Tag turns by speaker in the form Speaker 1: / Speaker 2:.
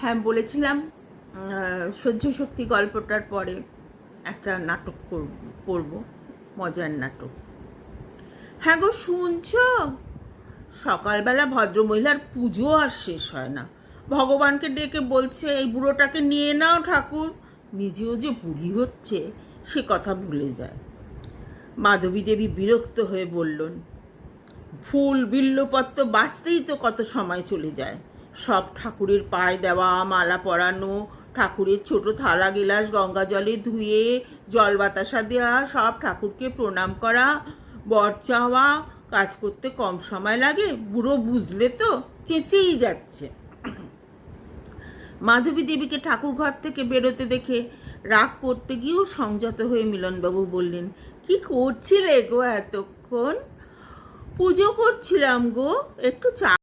Speaker 1: হ্যাঁ বলেছিলাম সহ্য শক্তি গল্পটার পরে একটা নাটক করব, মজার নাটক। হ্যাঁ গো, শুনছো? সকালবেলা ভদ্রমহিলার পুজো আর শেষ হয় না। ভগবানকে ডেকে বলছে, এই বুড়োটাকে নিয়ে নাও ঠাকুর, নিজেও যে বুড়ি হচ্ছে, সে কথা ভুলে যায়। মাধবী দেবী বিরক্ত হয়ে বললেন, ফুল, বিল্লপত্র বাঁচতেই তো কত সময় চলে যায়। সব ঠাকুরের পায়ে দেওয়া, মালা পরানো, ঠাকুরের ছোট থালা, গিলাস, গঙ্গা জলে ধুয়ে, জল বাতাসা দেওয়া সব ঠাকুরকে প্রণাম করা, বর চাওয়া, কাজ করতে কম সময় লাগে, বুড়ো বুঝলে তো চেঁচেই যাচ্ছে। মাধবী দেবীকে ঠাকুর ঘর থেকে বেরোতে দেখে রাগ করতে গিয়েও সংযত হয়ে মিলনবাবু বললেন, কি করছিলে গো এতক্ষণ? পুজো করছিলাম গো, একটু চা